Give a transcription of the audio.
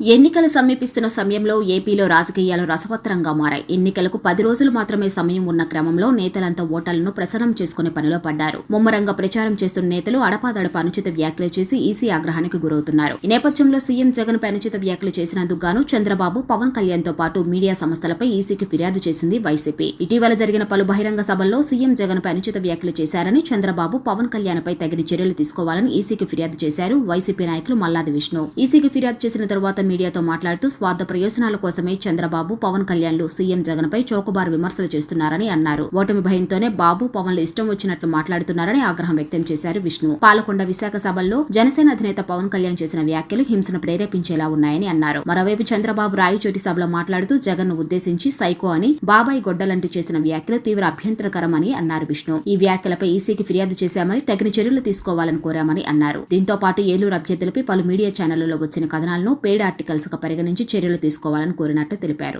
ఎన్నికలు సమీపిస్తున్న సమయంలో ఏపీలో రాజకీయాలు రసవత్తరంగా మారాయి. ఎన్నికలకు పది రోజులు మాత్రమే సమయం ఉన్న క్రమంలో నేతలంతా ఓటర్లను ప్రసన్నం చేసుకునే పనిలో పడ్డారు. ముమ్మరంగా ప్రచారం చేస్తున్న నేతలు అడపాదడప అనుచిత వ్యాఖ్యలు చేసి ఈసీ ఆగ్రహానికి గురవుతున్నారు. ఈ నేపథ్యంలో సీఎం జగన్ పై అనుచిత వ్యాఖ్యలు చేసినందుకు గాను చంద్రబాబు పవన్ కళ్యాణ్తో పాటు మీడియా సంస్థలపై ఈసీకి ఫిర్యాదు చేసింది వైసీపీ. ఇటీవల జరిగిన పలు బహిరంగ సభల్లో సీఎం జగన్ పై అనుచిత వ్యాఖ్యలు చేశారని చంద్రబాబు పవన్ కళ్యాణ్ పై తగిన చర్యలు తీసుకోవాలని ఈసీకి ఫిర్యాదు చేశారు వైసీపీ నాయకులు మల్లాది విష్ణు. ఈసీకి ఫిర్యాదు చేసిన తరువాత మీడియాతో మాట్లాడుతూ స్వార్థ ప్రయోజనాల కోసమే చంద్రబాబు పవన్ కళ్యాణ్లు సీఎం జగన్ పై చౌకబారు విమర్శలు చేస్తున్నారని అన్నారు. ఓటమి భయంతోనే బాబు పవన్లు ఇష్టం వచ్చినట్లు మాట్లాడుతున్నారని ఆగ్రహం వ్యక్తం చేశారు విష్ణు. పాలకొండ విశాఖ సభల్లో జనసేన అధినేత పవన్ కళ్యాణ్ చేసిన వ్యాఖ్యలు హింసను ప్రేరేపించేలా ఉన్నాయని అన్నారు. మరోవైపు చంద్రబాబు రాయచోటి సభలో మాట్లాడుతూ జగన్ను ఉద్దేశించి సైకో అని బాబాయ్ గొడ్డలంటూ చేసిన వ్యాఖ్యలు తీవ్ర అభ్యంతరకరమని అన్నారు విష్ణు. ఈ వ్యాఖ్యలపై ఈసీకి ఫిర్యాదు చేశామని తగిన చర్యలు తీసుకోవాలని కోరామని అన్నారు. దీంతో పాటు ఏలూరు అభ్యర్థులపై పలు మీడియా ఛానళ్ళలో వచ్చిన కథనాలను పెయిడ్ ఆర్టికల్స్గా పరిగణించి చర్యలు తీసుకోవాలని కోరినట్లు తెలిపారు.